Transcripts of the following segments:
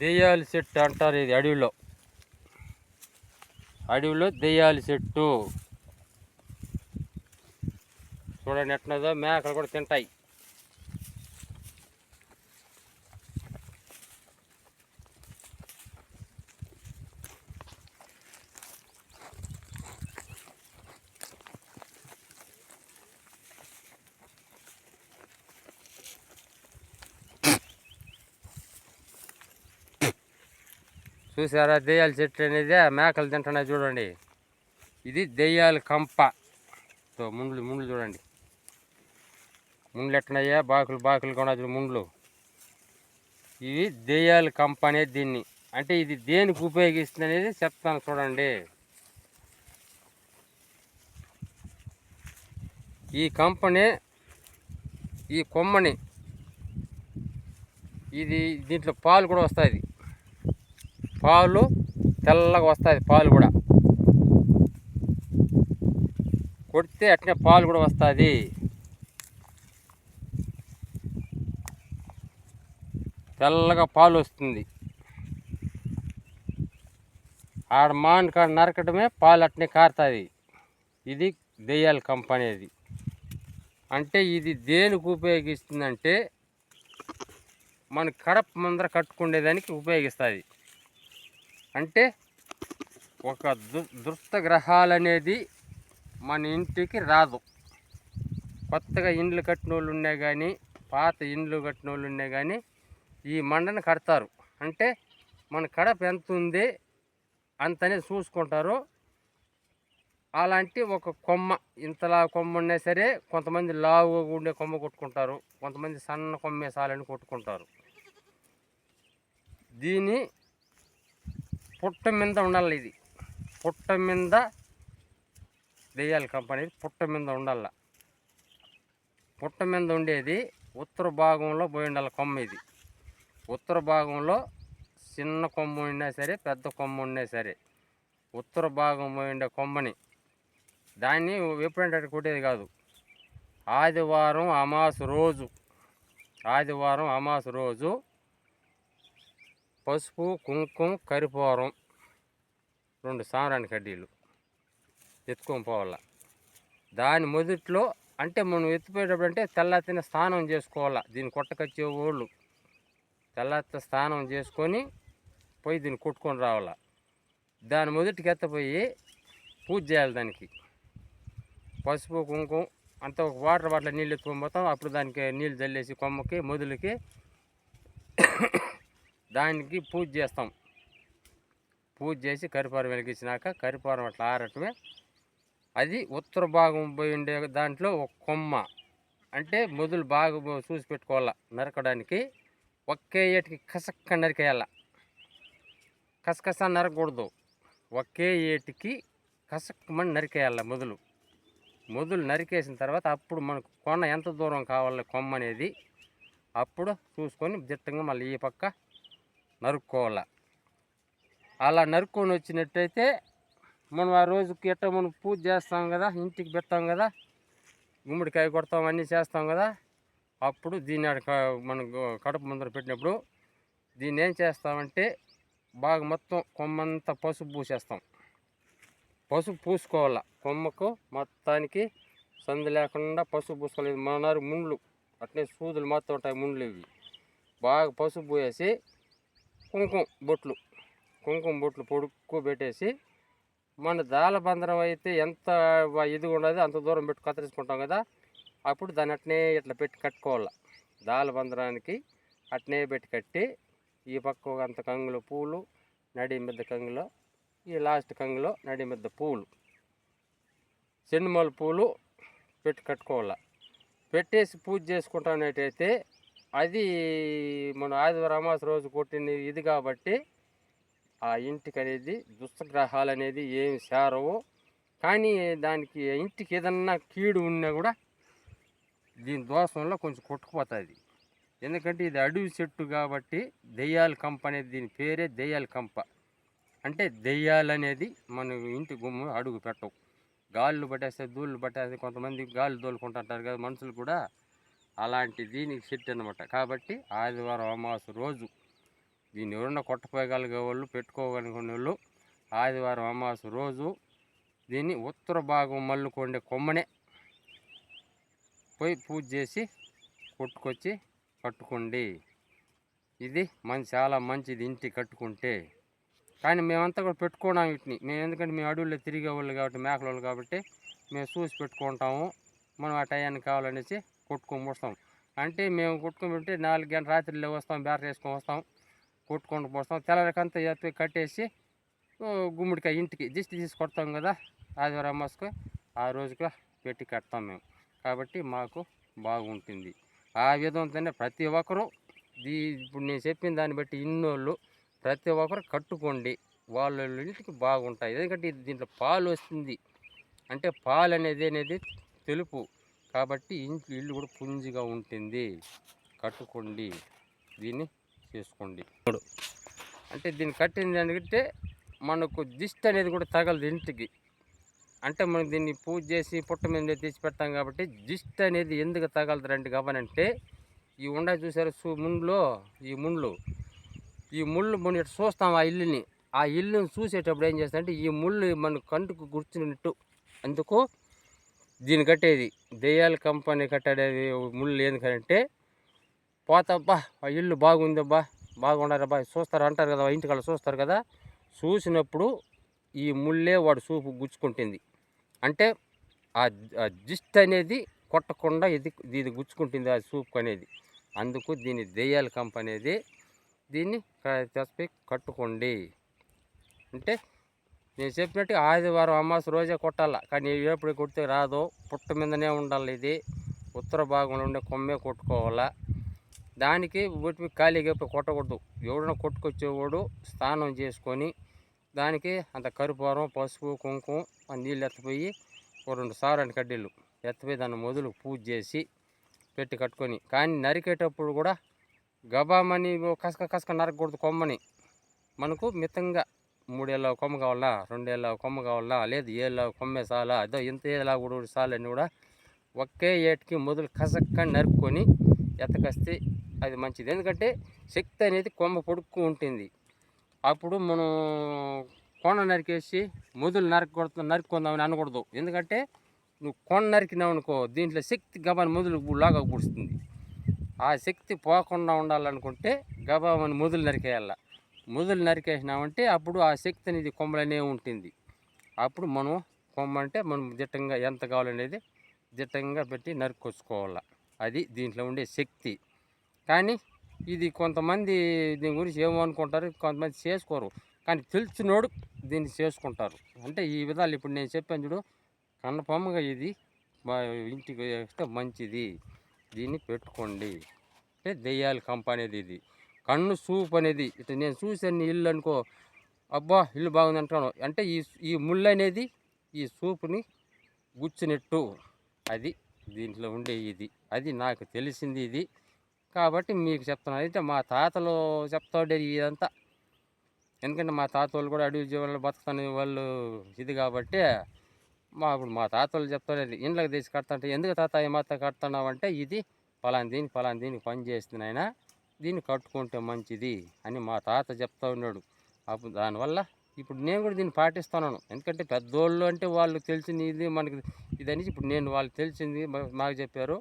దెయ్యాల చెట్టు అంటారు ఇది అడవిలో. అడవిలో దెయ్యాల చెట్టు. చూడండి ఎట్టినదో మేకలు కూడా తింటాయి. చూసారా? దెయ్యాల చెట్టు అనేది ఆ మేకలు తింటున్నాయి చూడండి. ఇది దెయ్యాల కంప. ముండ్లు ముండ్లు చూడండి. ముండ్లు ఎట్టున్నాయా బాకులు బాకులు కూడా ముండ్లు. ఇవి దెయ్యాల కంప అనేది దీన్ని. అంటే ఇది దేనికి ఉపయోగిస్తుంది అనేది చెప్తాను చూడండి. ఈ కంపని ఈ కొమ్మని ఇది దీంట్లో పాలు కూడా వస్తుంది పాలు తెల్లగా వస్తుంది పాలు కూడా. కొడితే అట్నే పాలు కూడా వస్తుంది. తెల్లగా పాలు వస్తుంది. ఆడ మాన్ కాడ నరకడమే పాలు అట్నే కారుతుంది. ఇది దెయ్యాల కంపెనీది అంటే ఇది దేనికి ఉపయోగిస్తుందంటే మన కడప ముందర కట్టుకునేదానికి ఉపయోగిస్తుంది. అంటే ఒక దు దుష్ట గ్రహాలు అనేది మన ఇంటికి రాదు. కొత్తగా ఇండ్లు కట్టిన వాళ్ళు ఉన్నాయి కానీ పాత ఇండ్లు కట్టిన వాళ్ళు ఉన్నాయి కానీ ఈ మండను కడతారు. అంటే మన కడప ఎంత ఉంది అంతనే చూసుకుంటారు. అలాంటి ఒక కొమ్మ ఇంతలా కొమ్మ ఉన్నా సరే కొంతమంది లావుగా ఉండే కొమ్మ కొట్టుకుంటారు. కొంతమంది సన్న కొమ్మే సాలని కొట్టుకుంటారు. దీని పుట్ట మీద ఉండాలి ఇది. పుట్ట మీద దెయ్యాల కంపెనీ. పుట్ట మీద ఉండాల. పుట్ట మీద ఉండేది ఉత్తర భాగంలో పోయి ఉండాలి కొమ్మ ఇది. ఉత్తర భాగంలో చిన్న కొమ్మ ఉన్నా సరే పెద్ద కొమ్మ ఉన్నా సరే ఉత్తర భాగం పోయి ఉండే కొమ్మని దాన్ని ఎప్పుడంటే కొట్టేది కాదు. ఆదివారం అమాసు రోజు ఆదివారం అమాసు రోజు పసుపు కుంకుమ కరిపోరం రెండు సాంబ్రాణి కడ్డీలు ఎత్తుకొని పోవాల. దాని మొదట్లో అంటే మనం ఎత్తిపోయేటప్పుడు అంటే తెల్లతిన స్నానం చేసుకోవాలా. దీన్ని కొట్టకొచ్చే వాళ్ళు తెల్లత స్నానం చేసుకొని పోయి దీన్ని కొట్టుకొని రావాలా. దాని మొదటికి ఎత్తపోయి పూజ చేయాలి దానికి. పసుపు కుంకుమ అంత ఒక వాటర్ బాటిల్ నీళ్ళు ఎత్తుకొని పోతాం. అప్పుడు దానికి నీళ్ళు చల్లేసి కొమ్మకి మొదలకి దానికి పూజ చేస్తాం. పూజ చేసి కరిపారం వెలిగించినాక కరిపారం అట్లా ఆరటమే. అది ఉత్తర భాగం పోయి ఉండే దాంట్లో ఒక కొమ్మ. అంటే మొదలు బాగా చూసి పెట్టుకోవాలా నరకడానికి. ఒకే ఏటికి కసక్క నరికేయాల. కసకస నరకకూడదు ఒకే ఏటికి కసక్కమని నరికేయాల మొదలు. మొదలు నరికేసిన తర్వాత అప్పుడు మనకు కొన ఎంత దూరం కావాలి కొమ్మ అనేది అప్పుడు చూసుకొని దిట్టంగా మళ్ళీ ఈ పక్క నరుక్కోవాలి. అలా నరుక్కొని వచ్చినట్టయితే మనం ఆ రోజుకి ఎట్ట మనం పూజ చేస్తాం కదా ఇంటికి పెడతాం కదా గుమ్మడికాయ కొడతాం అన్నీ చేస్తాం కదా అప్పుడు దీన్ని ఆడ మనం కడుపు ముందర పెట్టినప్పుడు దీన్ని ఏం చేస్తామంటే బాగా మొత్తం కొమ్మంతా పసుపు పూసేస్తాం. పసుపు పూసుకోవాల. కొమ్మకు మొత్తానికి సందు లేకుండా పసుపు పూసుకోలేదు మనారు ముండ్లు అట్లే సూదులు మొత్తం ఉంటాయి ముండ్లు ఇవి. బాగా పసుపు పోయేసి కుంకుమ బొట్లు. కుంకుమ బొట్లు పొడుక్కు పెట్టేసి మన దాలబందరం అయితే ఎంత ఇది ఇదిగా ఉండదు అంత దూరం పెట్టి కత్తిరించుకుంటాం కదా అప్పుడు దాన్ని అట్నే ఇట్లా పెట్టి కట్టుకోవాలి. దాలబందరానికి అట్నే పెట్టి కట్టి ఈ పక్క అంత కంగులో పూలు నడి మిద్ద కంగులో ఈ లాస్ట్ కంగులో నడి మిద్ద పూలు. చెండుమల్లి పూలు పెట్టి కట్టుకోవాలి. పెట్టేసి పూజ చేసుకుంటానట్టయితే అది మన ఆదివారం అమాస రోజు కొట్టిన ఇది కాబట్టి ఆ ఇంటికి అనేది దుష్టగ్రహాలు అనేది ఏమి చేరవు. కానీ దానికి ఇంటికి ఏదన్నా కీడు ఉన్నా కూడా దీని దోషంలో కొంచెం కొట్టుకుపోతుంది. ఎందుకంటే ఇది అడవి చెట్టు కాబట్టి దెయ్యాల కంప అనేది దీని పేరే దెయ్యాల కంప. అంటే దెయ్యాలు అనేది మన ఇంటి గుమ్మ అడుగు పెట్టవు. గాళ్ళు పట్టేస్తే దూళ్ళు పట్టేస్తే కొంతమంది గాలి దోలుకుంటుంటారు కదా మనుషులు కూడా అలాంటి దీనికి సెట్ అనమాట కాబట్టి ఆదివారం అమావాస్య రోజు దీన్ని ఎవరన్నా కొట్టపోయగలిగే వాళ్ళు పెట్టుకోగలిగిన వాళ్ళు ఆదివారం అమావాస్య రోజు దీన్ని ఉత్తర భాగం మల్లుకొండే కొమ్మనే పోయి పూజ చేసి కొట్టుకొచ్చి కట్టుకోండి. ఇది మన చాలా మంచిది ఇంటి కట్టుకుంటే. కానీ మేమంతా కూడా పెట్టుకున్నాం వీటిని. మేము ఎందుకంటే మేము అడవుల్లో తిరిగే వాళ్ళు కాబట్టి మేకలవాళ్ళు కాబట్టి మేము చూసి పెట్టుకుంటాము. మనం ఆ టయానికి కావాలనేసి కొట్టుకొని వస్తాం అంటే మేము కొట్టుకొని ఉంటే నాలుగు గంటల రాత్రిలో వస్తాం బ్యాటర్ వేసుకొని వస్తాం కొట్టుకొని పోస్తాం. తెల్లరికంతా ఎత్తి కట్టేసి గుమ్మడికాయ ఇంటికి దిష్టి తీసి కొడతాం కదా ఆదివారం అమాస్కు ఆ రోజుగా పెట్టి కడతాం మేము. కాబట్టి మాకు బాగుంటుంది. ఆ విధంతోనే ప్రతి ఒక్కరూ దీ ఇప్పుడు నేను చెప్పిన దాన్ని బట్టి ఇన్నోళ్ళు ప్రతి ఒక్కరు కట్టుకోండి. వాళ్ళ ఇంటికి బాగుంటాయి. ఎందుకంటే దీంట్లో పాలు వస్తుంది. అంటే పాలు అనేది అనేది తెలుపు. కాబట్టి ఇంటి ఇల్లు కూడా పుంజిగా ఉంటుంది. కట్టుకోండి. దీన్ని చేసుకోండి. అంటే దీన్ని కట్టింది అంటే మనకు దిష్టి అనేది కూడా తగలదు ఇంటికి. అంటే మనం దీన్ని పూజ చేసి పుట్ట మీద తీసి పెడతాం కాబట్టి దిష్టి అనేది ఎందుకు తగలదు రండి గమనంటే ఈ ఉండ చూసారు సు ముండ్లో ఈ ముండ్లు ఈ ముళ్ళు మనం ఇటు చూస్తాం ఆ ఇల్లుని. ఆ ఇల్లుని చూసేటప్పుడు ఏం చేస్తామంటే ఈ ముళ్ళు మన కంటికి గుర్తున్నట్టు. అందుకు దీన్ని కట్టేది దెయ్యాల కంపెనీ కట్టేది ముళ్ళు ఎందుకంటే పోతాబ్బా ఆ ఇల్లు బాగుందబ్బా బాగుండారబ్బా చూస్తారు అంటారు కదా ఇంటికాడ చూస్తారు కదా చూసినప్పుడు ఈ ముళ్ళే వాడు చూపు గుచ్చుకుంటుంది. అంటే ఆ జిస్ట్ అనేది కొట్టకుండా ఇది ఇది గుచ్చుకుంటుంది ఆ సూప్ అనేది. అందుకు దీన్ని దెయ్యాల కంప అనేది దీన్ని తెచ్చిపోయి కట్టుకోండి. అంటే నేను చెప్పినట్టు ఆదివారం అమాస రోజే కొట్టాల. కానీ ఎప్పుడు కొడితే రాదు. పుట్ట మీదనే ఉండాలి ఇది. ఉత్తర భాగంలో ఉండే కొమ్మే కొట్టుకోవాలా. దానికి వీటి ఖాళీగా పోయి కొట్టకూడదు. ఎవడన్నా కొట్టుకొచ్చేవాడు స్నానం చేసుకొని దానికి అంత కరుపురం పసుపు కుంకుమ ఆ నీళ్ళు ఎత్తపోయి ఓ రెండు సారండి కడ్డీలు ఎత్తపోయి దాన్ని మొదలు పూజ చేసి పెట్టి కట్టుకొని. కానీ నరికేటప్పుడు కూడా గబామని కసక కసక నరకకూడదు కొమ్మని. మనకు మితంగా మూడేళ్ళ కొమ్మ కావాలా? రెండేళ్ళ కొమ్మ కావాలా? లేదు ఏళ్ళ కొమ్మే చాలా అదో ఇంత ఏళ్ళ కూడా చాలని కూడా ఒకే ఏటికి మొదలు కసక్క నరుపుకొని ఎత్తకస్తే అది మంచిది. ఎందుకంటే శక్తి అనేది కొమ్మ పొడుక్కు ఉంటుంది. అప్పుడు మనం కొండ నరికేసి మొదలు నరకకూడదు నరుక్కుందామని అనకూడదు. ఎందుకంటే నువ్వు కొండ నరికినావు అనుకో దీంట్లో శక్తి గబాని మొదలు లాగా పుడుస్తుంది ఆ శక్తి పోకుండా ఉండాలనుకుంటే గబామని మొదలు నరికేయాల. మొదలు నరికేసినామంటే అప్పుడు ఆ శక్తి అనేది కొమ్మలనే ఉంటుంది. అప్పుడు మనం కొమ్మ అంటే మనం దిట్టంగా ఎంత కావాలనేది దిట్టంగా పెట్టి నరుక్కొచ్చుకోవాలి అది దీంట్లో ఉండే శక్తి. కానీ ఇది కొంతమంది దీని గురించి ఏమో అనుకుంటారు కొంతమంది చేసుకోరు. కానీ తెలిసినోడు దీన్ని చేసుకుంటారు. అంటే ఈ విధాలు ఇప్పుడు నేను చెప్పాను చూడు కన్ఫామ్గా ఇది మా ఇంటికి వేస్తే మంచిది. దీన్ని పెట్టుకోండి. అంటే దెయ్యాల కంప అనేది ఇది. కన్ను సూప్ అనేది. ఇట్లా నేను చూసాను ఈ ఇల్లు అనుకో. అబ్బా ఇల్లు బాగుంది అంటాను. అంటే ఈ ఈ ముళ్ళు అనేది ఈ సూపుని గుచ్చినట్టు. అది దీంట్లో ఉండే ఇది. అది నాకు తెలిసింది ఇది. కాబట్టి మీకు చెప్తున్నాను. అయితే మా తాతలు చెప్తాడే ఇదంతా. ఎందుకంటే మా తాత వాళ్ళు కూడా అడవి జీవులు బతుకుతాను వాళ్ళు ఇది కాబట్టి మా ఇప్పుడు మా తాత వాళ్ళు చెప్తారు ఇండ్లకు తీసి కడతాంటే ఎందుకు తాత ఏమాత కడుతున్నావు అంటే ఇది పలానా దీనికి పలానా దీనికి పని చేస్తుంది నాయన. దీన్ని కట్టుకుంటే మంచిది అని మా తాత చెప్తా ఉన్నాడు. అప్పుడు దానివల్ల ఇప్పుడు నేను కూడా దీన్ని పాటిస్తున్నాను. ఎందుకంటే పెద్దోళ్ళు అంటే వాళ్ళు తెలిసింది ఇది మనకి ఇదని ఇప్పుడు నేను వాళ్ళు తెలిసింది మాకు చెప్పారు.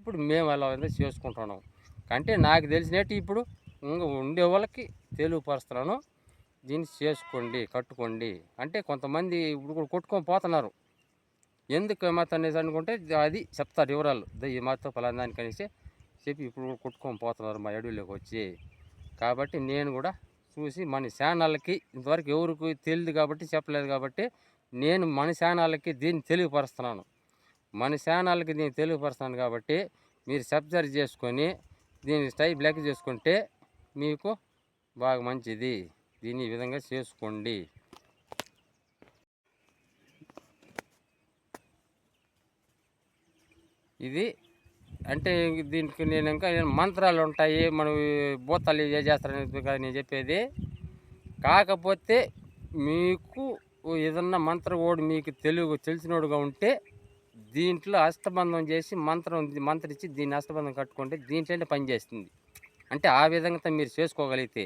ఇప్పుడు మేము అలా ఏదో చేసుకుంటున్నాం. అంటే నాకు తెలిసినట్టు ఇప్పుడు ఇంకా ఉండే వాళ్ళకి తెలియపరుస్తున్నాను. దీన్ని చేసుకోండి కట్టుకోండి. అంటే కొంతమంది ఇప్పుడు కూడా కొట్టుకొని పోతున్నారు. ఎందుకు మత అనేసి అనుకుంటే అది చెప్తారు వివరాలు. ఈ మాతో ఫలానా దానికి అనేసి చెప్పి ఇప్పుడు కూడా కొట్టుకొని పోతున్నారు మా అడవిలోకి వచ్చి. కాబట్టి నేను కూడా చూసి మన ఛానళ్ళకి ఇంతవరకు ఎవరికి తెలియదు కాబట్టి చెప్పలేదు కాబట్టి నేను మన ఛానళ్ళకి దీన్ని తెలియపరుస్తున్నాను. మన ఛానల్కి దీన్ని తెలియపరుస్తున్నాను కాబట్టి మీరు సబ్స్క్రైబ్ చేసుకొని దీన్ని స్టై బ్లాక్ చేసుకుంటే మీకు బాగా మంచిది. దీన్ని ఈ విధంగా చేసుకోండి. ఇది అంటే దీనికి నేను ఇంకా మంత్రాలు ఉంటాయి మనం భూతాలు ఏ చేస్తారనేది కాదు నేను చెప్పేది. కాకపోతే మీకు ఏదన్నా మంత్రం ఓడి మీకు తెలుగు తెలిసినోడుగా ఉంటే దీంట్లో అష్టబంధం చేసి మంత్రం మంత్రిచ్చి దీన్ని అష్టబంధం కట్టుకుంటే దీంట్లోనే పని చేస్తుంది. అంటే ఆ విధంగా మీరు చేసుకోగలిగితే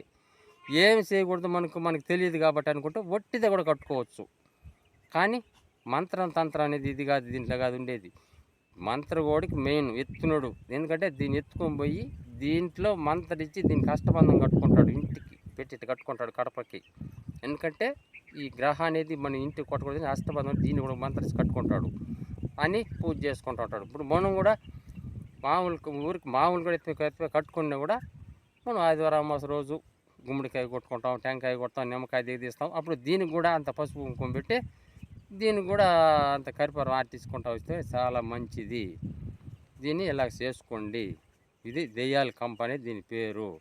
ఏం చేయకూడదు మనకు మనకు తెలియదు కాబట్టి అనుకుంటే ఒట్టిదే కూడా కట్టుకోవచ్చు. కానీ మంత్రం తంత్రం అనేది ఇది కాదు దీంట్లో కాదు ఉండేది. మంత్రగోడికి మెయిన్ ఎత్తునుడు. ఎందుకంటే దీన్ని ఎత్తుకొని పోయి దీంట్లో మంత్రిచ్చి దీని కష్టబంధం కట్టుకుంటాడు ఇంటికి పెట్టి కట్టుకుంటాడు కడపకి. ఎందుకంటే ఈ గ్రహ అనేది మన ఇంటికి కొట్టకూడదు అష్టబంధం దీన్ని కూడా మంత్రిచ్చి కట్టుకుంటాడు అని పూజ చేసుకుంటూ ఉంటాడు. ఇప్పుడు మనం కూడా మామూలు ఊరికి మామూలు కూడా ఎత్తి ఎత్తి కట్టుకున్నా కూడా మనం ఆదివారం అమాస రోజు గుమ్మడికాయ కొట్టుకుంటాం టెంకాయ కొడతాం నిమ్మకాయ దిగదీస్తాం. అప్పుడు దీనికి కూడా అంత పసుపు కుంకుమ పెట్టి దీన్ని కూడా అంత కరిపూరం ఆర్టించుకుంటా వస్తే చాలా మంచిది. దీన్ని ఇలా చేసుకోండి. ఇది దెయ్యాల కంపెనీ దీని పేరు.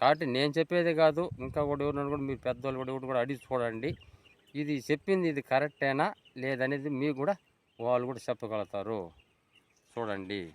కాబట్టి నేను చెప్పేది కాదు. ఇంకా కూడా ఎవరినైనా కూడా మీరు పెద్దవాళ్ళు కూడా ఎవరు కూడా అడిగి చూడండి. ఇది చెప్పింది ఇది కరెక్టేనా? లేదనేది మీరు కూడా వాళ్ళు కూడా చెప్పగలుగుతారు. చూడండి.